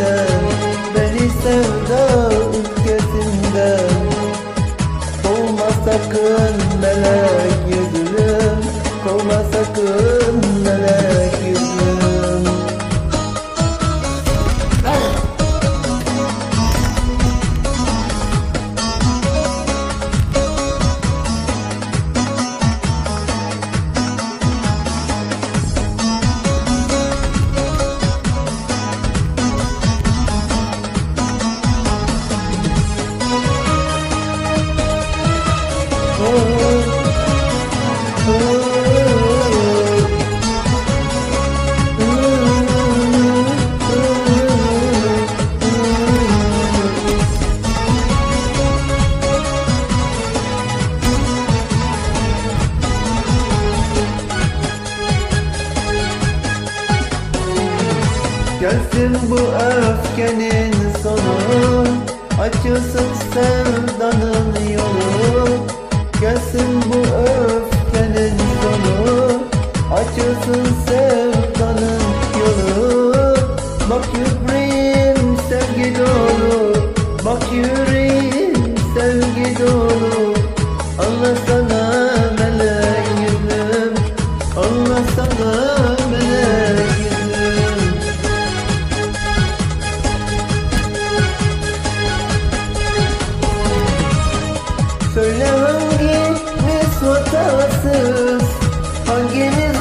ülkesinden Beni sevda ülkesinden Kovma sakın melek yüzüm Kovma sakın Gelsin bu öfkenin sonu Açılsın sevdanın Açılsın sevdanın yolu Bak yüreğim sevgi dolu. Bak yüreğim sevgi dolu. Anlasana melek yüzüm Anlasana melek yüzüm Söyle hangimiz hatasız Hangimiz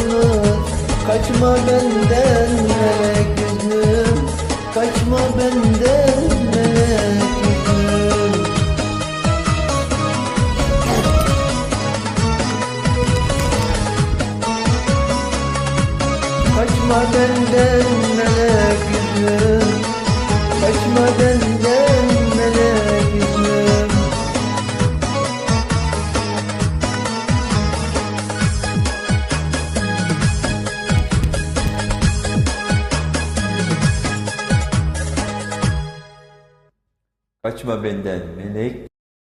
yapayalnız Kaçma benden melek yüzüm Kaçma benden melek yüzüm Kaçma benden melek yüzüm Kaçma benden Kaçma benden melek